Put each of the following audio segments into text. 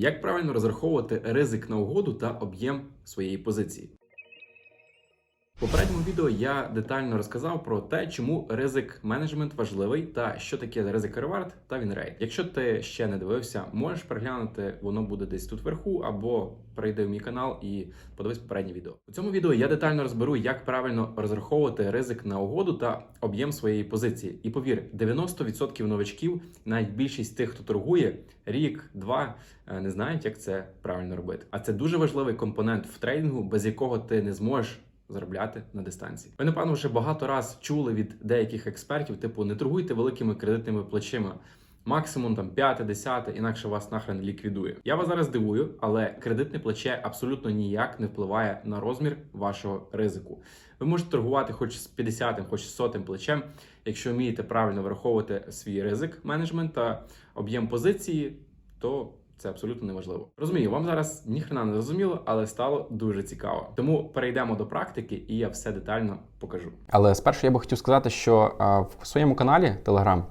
Як правильно розраховувати ризик на угоду та об'єм своєї позиції? Попередньому відео я детально розказав про те, чому ризик менеджмент важливий та що таке ризик ревард та вінрейт. Якщо ти ще не дивився, можеш переглянути, воно буде десь тут вверху, або перейди в мій канал і подивись попереднє відео. У цьому відео я детально розберу, як правильно розраховувати ризик на угоду та об'єм своєї позиції. І повір, 90% новачків, навіть більшість тих, хто торгує рік, два, е, не знають, як це правильно робити. А це дуже важливий компонент в трейдингу, без якого ти не зможеш заробляти на дистанції. Ви, напевно, вже багато раз чули від деяких експертів, типу, не торгуйте великими кредитними плечима. Максимум там п'яте, десяте, інакше вас нахрен ліквідує. Я вас зараз дивую, але кредитне плече абсолютно ніяк не впливає на розмір вашого ризику. Ви можете торгувати хоч з 50, хоч з сотим плечем, якщо вмієте правильно враховувати свій ризик менеджмент та об'єм позиції, то це абсолютно неважливо. Розумію, вам зараз ніхрена не зрозуміло, але стало дуже цікаво. Тому перейдемо до практики, і я все детально покажу. Але спершу я би хотів сказати, що в своєму каналі Telegram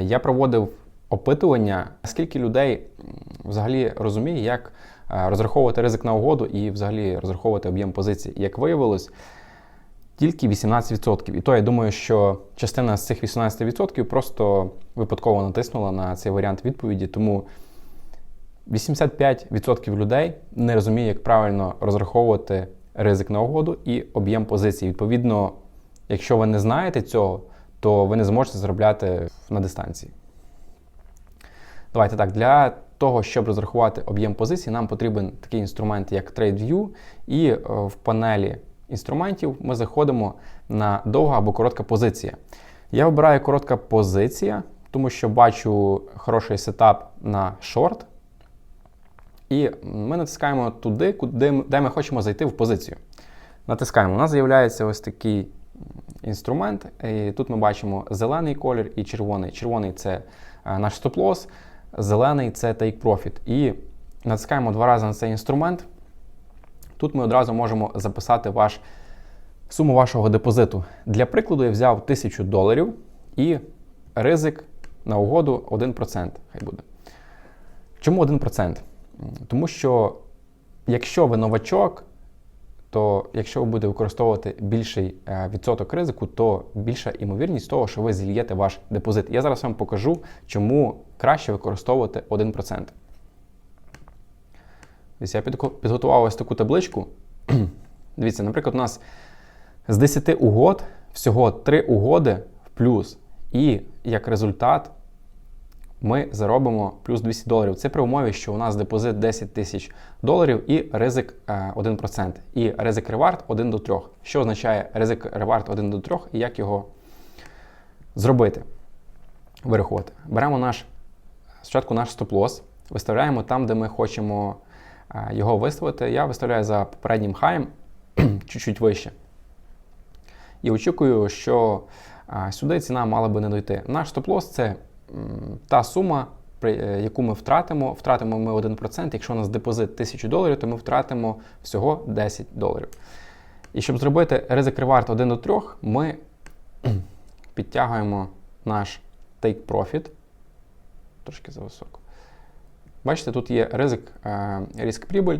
я проводив опитування, скільки людей взагалі розуміє, як розраховувати ризик на угоду і взагалі розраховувати об'єм позицій. Як виявилось, тільки 18%. І то я думаю, що частина з цих 18% просто випадково натиснула на цей варіант відповіді, тому 85% людей не розуміє, як правильно розраховувати ризик на угоду і об'єм позицій. Відповідно, якщо ви не знаєте цього, то ви не зможете заробляти на дистанції. Давайте так, для того, щоб розрахувати об'єм позицій, нам потрібен такий інструмент, як TradeView, і е, в панелі інструментів ми заходимо на довга або коротка позиція. Я обираю коротка позиція, тому що бачу хороший сетап на шорт. І ми натискаємо туди, куди, де ми хочемо зайти в позицію. Натискаємо. У нас з'являється ось такий інструмент. І тут ми бачимо зелений колір і червоний. Червоний це е, наш стоп-лосс, зелений це take profit. І натискаємо два рази на цей інструмент. Тут ми одразу можемо записати ваш, суму вашого депозиту. Для прикладу я взяв 1000 доларів і ризик на угоду 1%. Хай буде. Чому 1%? Тому що якщо ви новачок, то якщо ви будете використовувати більший е, відсоток ризику, то більша імовірність того, що ви зільєте ваш депозит. Я зараз вам покажу, чому краще використовувати 1%. Ось я підготував ось таку табличку. Дивіться, наприклад, у нас з 10 угод всього 3 угоди в плюс. І як результат ми заробимо плюс 200 доларів. Це при умові, що у нас депозит 10 тисяч доларів і ризик е, 1%. І ризик ревард 1 до 3. Що означає ризик ревард 1 до 3 і як його зробити? Вирахувати. Беремо наш спочатку наш стоп-лосс, виставляємо там, де ми хочемо е, його виставити. Я виставляю за попереднім хаєм чуть-чуть вище. І очікую, що сюди ціна мала би не дойти. Наш стоп-лосс це та сума, е, яку ми втратимо. Втратимо ми 1%. Якщо у нас депозит 1000 доларів, то ми втратимо всього 10 доларів. І щоб зробити ризик ревард 1 до 3, ми підтягуємо наш take profit. Трошки зависоко. Бачите, тут є ризик е, риск прибуль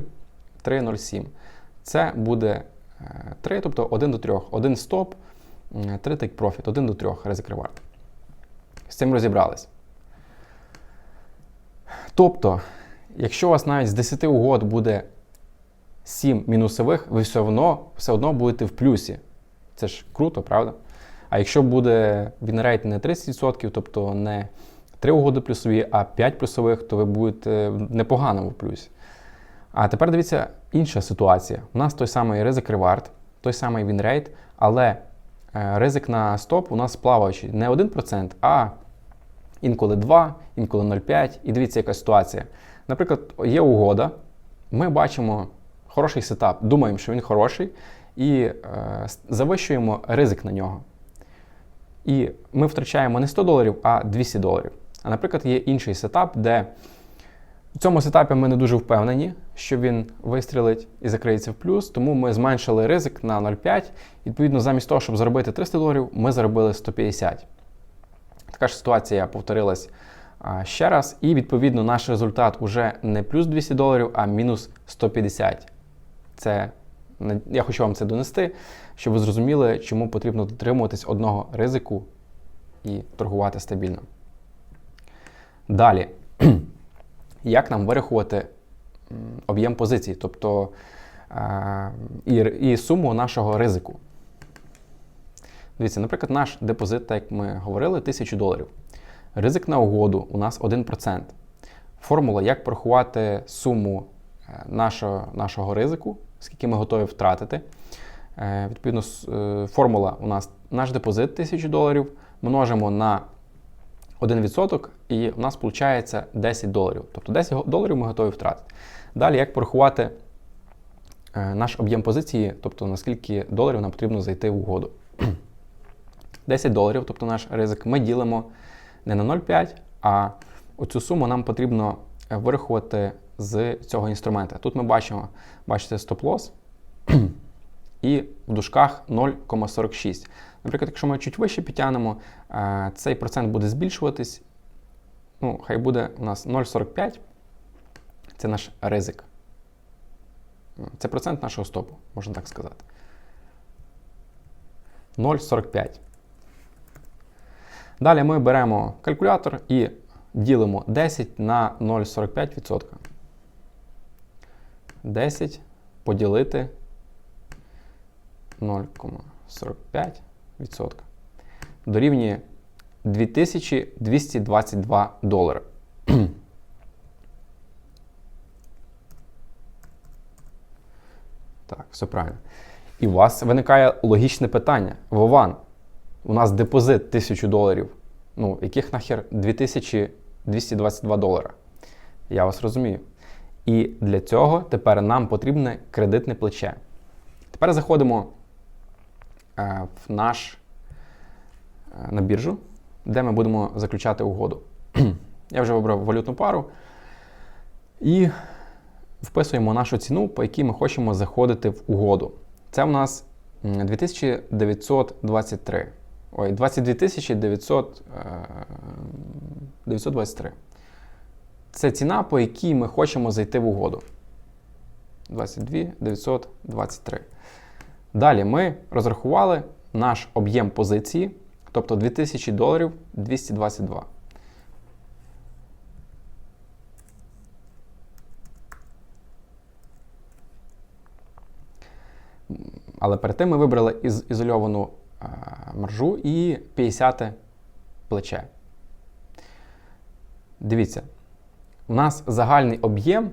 3,07. Це буде е, 3, тобто 1 до 3. 1 стоп, 3 take profit, 1 до 3 ризик ревард. З цим розібрались. Тобто, якщо у вас навіть з 10 угод буде 7 мінусових, ви все одно, все одно будете в плюсі. Це ж круто, правда? А якщо буде вінрейт не 30%, тобто не 3 угоди плюсові, а 5 плюсових, то ви будете в непоганому плюсі. А тепер дивіться інша ситуація. У нас той самий ризик ревард, той самий вінрейт, але е, ризик на стоп у нас плаваючий не 1%, а інколи 2, інколи 0,5. І дивіться, яка ситуація. Наприклад, є угода, ми бачимо хороший сетап, думаємо, що він хороший, і е, завищуємо ризик на нього. І ми втрачаємо не 100 доларів, а 200 доларів. А наприклад, є інший сетап, де в цьому сетапі ми не дуже впевнені, що він вистрілить і закриється в плюс, тому ми зменшили ризик на 0,5. Відповідно, замість того, щоб заробити 300 доларів, ми заробили 150. Така ж ситуація повторилась ще раз. І відповідно наш результат уже не плюс 200 доларів, а мінус 150. Це я хочу вам це донести, щоб ви зрозуміли, чому потрібно дотримуватись одного ризику і торгувати стабільно. Далі, як нам вирахувати об'єм позицій, тобто і, і суму нашого ризику. Дивіться, наприклад, наш депозит, так як ми говорили, 1000 доларів. Ризик на угоду у нас 1%. Формула, як порахувати суму е, нашого, нашого ризику, скільки ми готові втратити. Е, Відповідно, е, формула у нас наш депозит 1000 доларів множимо на 1% і у нас виходить 10 доларів. Тобто 10 доларів ми готові втратити. Далі, як порахувати наш об'єм позиції, тобто наскільки доларів нам потрібно зайти в угоду. 10 доларів, тобто наш ризик, ми ділимо не на 0,5, а оцю суму нам потрібно е, вирахувати з цього інструмента. Тут ми бачимо, бачите, стоп-лосс і в дужках 0,46. Наприклад, якщо ми чуть вище підтягнемо, е, цей процент буде збільшуватись. Ну, хай буде у нас 0,45. Це наш ризик. Це процент нашого стопу, можна так сказати. 0,45. Далі ми беремо калькулятор і ділимо 10 на 0,45%. 10 поділити 0,45% дорівнює 2222 долари. Так, все правильно. І у вас виникає логічне питання. Вован, у нас депозит 1000 доларів. Ну, яких нахер 2222 долара? Я вас розумію. І для цього тепер нам потрібне кредитне плече. Тепер заходимо е, в наш е, на біржу, де ми будемо заключати угоду. Я вже вибрав валютну пару і вписуємо нашу ціну, по якій ми хочемо заходити в угоду. Це у нас 2923. Ой, 22 900, е, 923. Це ціна, по якій ми хочемо зайти в угоду. 22 923. Далі ми розрахували наш об'єм позиції, тобто 2000 доларів 222. Але перед тим ми вибрали із ізольовану маржу і 50 плече. Дивіться, у нас загальний об'єм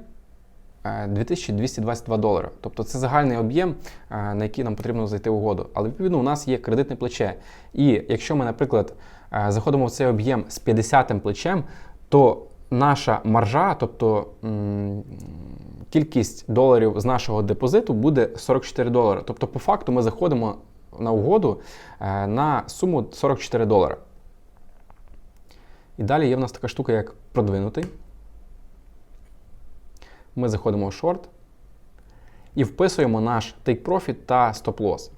е, 2222 долари. Тобто це загальний об'єм, е, на який нам потрібно зайти в угоду. Але відповідно у нас є кредитне плече. І якщо ми, наприклад, е, заходимо в цей об'єм з 50 плечем, то наша маржа, тобто кількість доларів з нашого депозиту буде 44 долари. Тобто, по факту, ми заходимо на угоду е, на суму 44 долари. І далі є в нас така штука, як продвинутий. Ми заходимо в шорт і вписуємо наш take profit та stop loss.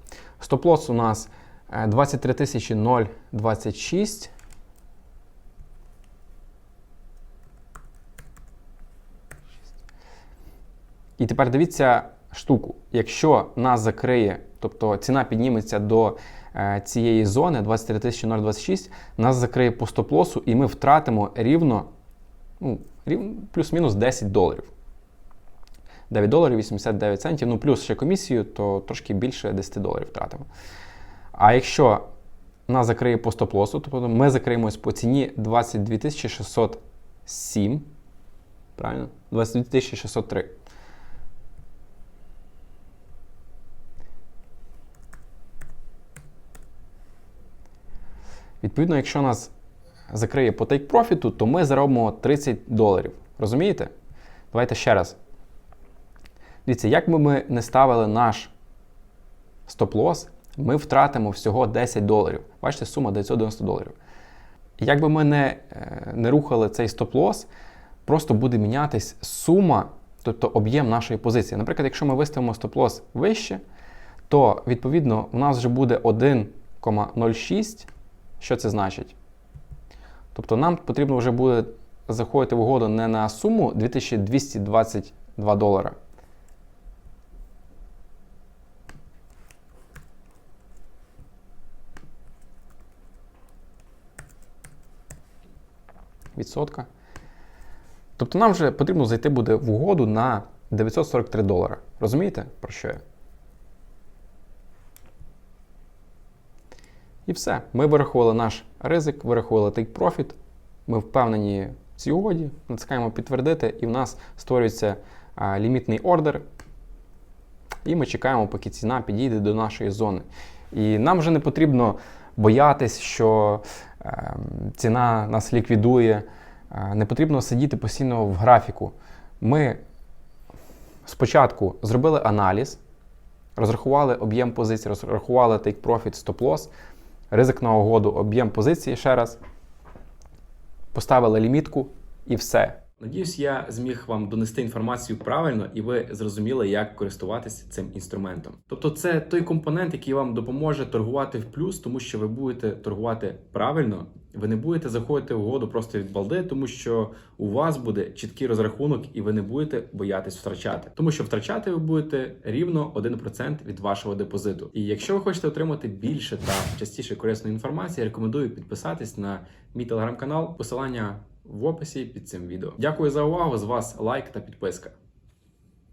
Stop loss у нас е, 23 026. І тепер дивіться штуку. Якщо нас закриє, тобто ціна підніметься до е, цієї зони 23 026, нас закриє по стоп-лосу, і ми втратимо рівно ну, рівно плюс-мінус 10 доларів. 9 доларів 89 центів, ну плюс ще комісію, то трошки більше 10 доларів втратимо. А якщо нас закриє по стоп-лосу, тобто ми закриємось по ціні 22 607, правильно? 22 603. Відповідно, якщо нас закриє по take профіту, то ми заробимо 30 доларів. Розумієте? Давайте ще раз. Дивіться, як би ми не ставили наш стоп-лосс, ми втратимо всього 10 доларів. Бачите, сума 990 доларів. Як би ми не, е, не рухали цей стоп-лосс, просто буде мінятись сума, тобто об'єм нашої позиції. Наприклад, якщо ми виставимо стоп-лосс вище, то відповідно у нас вже буде 1,06. Що це значить? Тобто нам потрібно вже буде заходити в угоду не на суму 2222 долара. Відсотка. Тобто нам вже потрібно зайти буде в угоду на 943 долара. Розумієте, про що я? І все. Ми вирахували наш ризик, вирахували take profit. Ми впевнені в цій угоді, натискаємо підтвердити, і в нас створюється а, лімітний ордер. І ми чекаємо, поки ціна підійде до нашої зони. І нам вже не потрібно боятись, що е, ціна нас ліквідує. Е, не потрібно сидіти постійно в графіку. Ми спочатку зробили аналіз, розрахували об'єм позицій, розрахували take profit, stop loss, ризик на угоду, об'єм позиції ще раз, поставили лімітку і все. Надіюсь, я зміг вам донести інформацію правильно, і ви зрозуміли, як користуватися цим інструментом. Тобто, це той компонент, який вам допоможе торгувати в плюс, тому що ви будете торгувати правильно. Ви не будете заходити в угоду просто від балди, тому що у вас буде чіткий розрахунок, і ви не будете боятись втрачати, тому що втрачати ви будете рівно 1% від вашого депозиту. І якщо ви хочете отримати більше та частіше корисної інформації, рекомендую підписатись на мій телеграм-канал. Посилання в описі під цим відео. Дякую за увагу. З вас лайк та підписка.